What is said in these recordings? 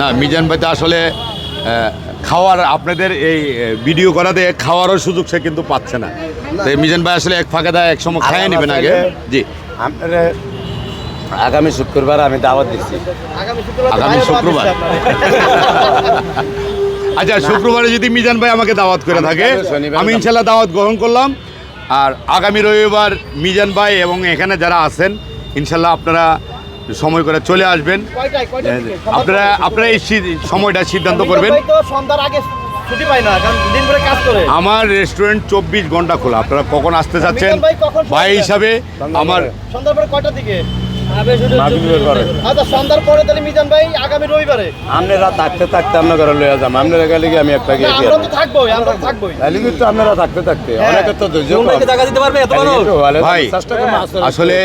না মিজান ভাই তো আসলে খাওয়ার আপনাদের এই ভিডিও করাতে খাওয়ারও সুযোগ সে কিন্তু পাচ্ছে না। তো এই মিজান ভাই আসলে এক ফাঁকা দেয় এক সময় খাইয়ে নেবেন আগে। জি। আপনারা আগামী শুক্রবার আমি দাওয়াত দিচ্ছি। আগামী শুক্রবার? আচ্ছা শুক্রবারে যদি মিজান ভাই আমাকে দাওয়াত করে থাকে আমি ইনশাল্লাহ দাওয়াত গ্রহণ করলাম। আর আগামী রবিবার মিজান ভাই এবং এখানে যারা আছেন ইনশাল্লাহ আপনারা সময় করে চলে আসবেন। আপনারা আপনারা এই সময়টা সিদ্ধান্ত করবেন। তো সন্ধ্যার আগে ছুটি পাই না কারণ দিন ভরে কাজ করে। আমার রেস্টুরেন্ট চব্বিশ ঘণ্টা খোলা। আপনারা কখন আসতে চাচ্ছেন ভাই? হিসাবে আমার সন্ধ্যার কয়টার দিকে? আচ্ছা সন্ধ্যার পরে তাহলে মিজান ভাই আগামী রবিবারে? আপনারা থাকতে থাকতে আপনার ঘরে লইয়া যাম। আপনারা গেলে কি আমি একটা গিয়ে আমরা তো থাকবোই আমরা তো তাহলে কিন্তু আপনারা থাকতে থাকতে। অনেকে তো ধৈর্য কম। দিতে পারবে এত তাহলে ভাই চেষ্টা করব। আসলে- আসলে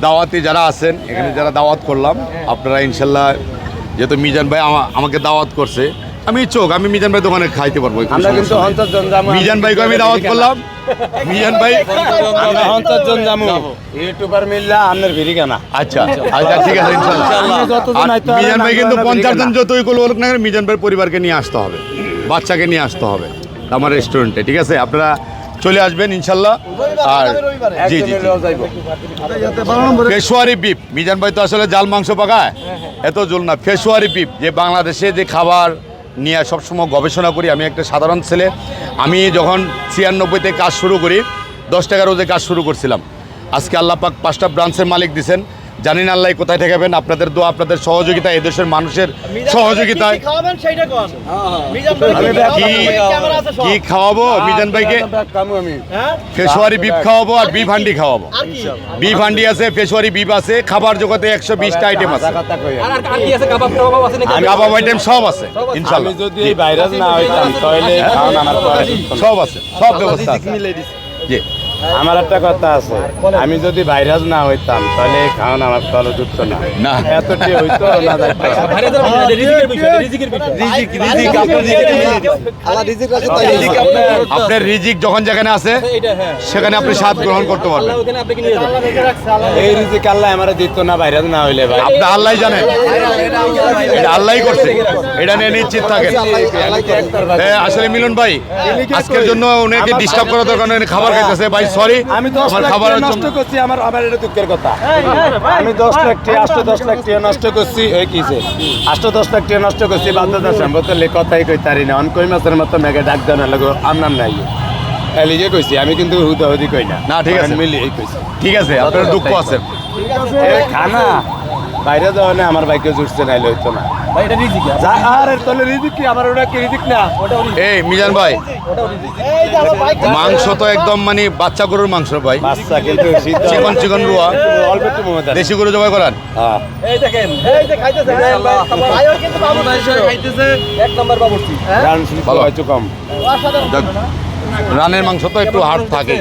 দাওয়াতে যারা আছেন এখানে যারা দাওয়াত করলাম আপনারা ইনশাল্লাহ যেহেতু মিজান ভাই আমা- আমাকে দাওয়াত করছে আমি চোখ আমি মিজান ভাই দোকানে খাইতে পারব মিজান ভাইকে আমি দাওয়াত করলাম। মিজান ভাই আমরা হন্তর্জন যাব ইউটিউবার মিললা আপনার ভিড়ি কেনা আচ্ছা আচ্ছা ঠিক আছে মিজান ভাই কিন্তু আপনার পঞ্চাশ জন যতই করব বলুক না মিজান ভাইয়ের পরিবারকে নিয়ে আসতে হবে বাচ্চাকে নিয়ে আসতে হবে আমার রেস্টুরেন্টে ঠিক আছে? আপনারা চলে আসবেন ইনশাল্লাহ। আর জি জি। পেশোয়ারি বিপ মিজান ভাই তো আসলে জাল মাংস পাকায়। এত জল না। পেশোয়ারি বিপ যে বাংলাদেশে যে খাবার নিয়ে সবসময় গবেষণা করি আমি একটা সাধারণ ছেলে। আমি যখন ছিয়ানব্বইতে কাজ শুরু করি দশ টাকা রোজে কাজ শুরু করছিলাম। আজকে আল্লাহ পাক পাঁচটা ব্রাঞ্চের মালিক দিছেন। জানি না আল্লাহ কোথায় ঠেকাবেন আপনাদের দোয়া আপনাদের সহযোগিতা এদেশের মানুষের সহযোগিতায় কি খাওয়াবেন সেইটা কোন? মিজান ভাই আমি কি খাওয়াবো? মিজান ভাইকে ব্যাগ কামু আমি। হ্যাঁ? পেশোয়ারি বিপ খাওয়াবো আর বিফ হান্ডি খাওয়াবো। বিফ হান্ডি আছে পেশোয়ারি বিপ আছে খাবার জগতে একশো বিশটা আইটেম আছে। কাবাব আইটেম সব আছে আমি ইনশাল্লাহ যদি ভাইরাস না হইতাম তাহলে খাওয়ান আমার পরে সব আছে সব ব্যবস্থা আছে। জি। আমার একটা কথা আছে। আমি যদি ভাইরাস না হইতাম তাহলে এই খাওয়ান আমার তলে ঢুকতো না। এতটি হইতো না আপনার রিজিক যখন যেখানে আছে সেখানে আপনি স্বাদ গ্রহণ করতে পারবেন। এই রিজিক আল্লাহ আমার দিত না ভাইরাস না হইলে ভাই। আপনি আল্লাহ জানেন। এটা আল্লাহই করছে। এটা নিয়ে নিশ্চিত থাকেন। এ, আসলে মিলন ভাই আজকের জন্য ওনাকে ডিস্টার্ব করার দরকার খাবার খাইতেছে ভাই সরি আমি দশ খাবার নষ্ট করছি আমার আমার এটা দুঃখের কথা। আমি দশ লাখ টাকা আষ্ট দশ লাখ টাকা নষ্ট করছি। ওই আষ্ট দশ লাখ টাকা নষ্ট করছি বাধ্যতা সম্ভবত কথাই কই তারি না। অন কই মাসের মতো মেঘে ডাক দেওয়া না লাগো আমনাম নাই। এলিগে কইছি আমি কিন্তু হুদাহুদি কই না। না, ঠিক আছে। মিলি এই কইছি। ঠিক আছে আপনার দুঃখ আছে। এ খানা। বাইরে যাওয়া না আমার বাইকে জুটছে নাইলে হইতো না। যা আর এর তলে রিজিক কি? আমার ওটা কি রিজিক না? এই মিজান ভাই। মাংস তো একদম মানে বাচ্চা গরুর মাংস ভাই। বাচ্চা কিন্তু শীত চিকন চিকন রুয়া। অল্প দেশি গরু জবাই করান। হ্যাঁ। হ্যাঁ? রানের মাংস তো একটু হার্ড থাকে।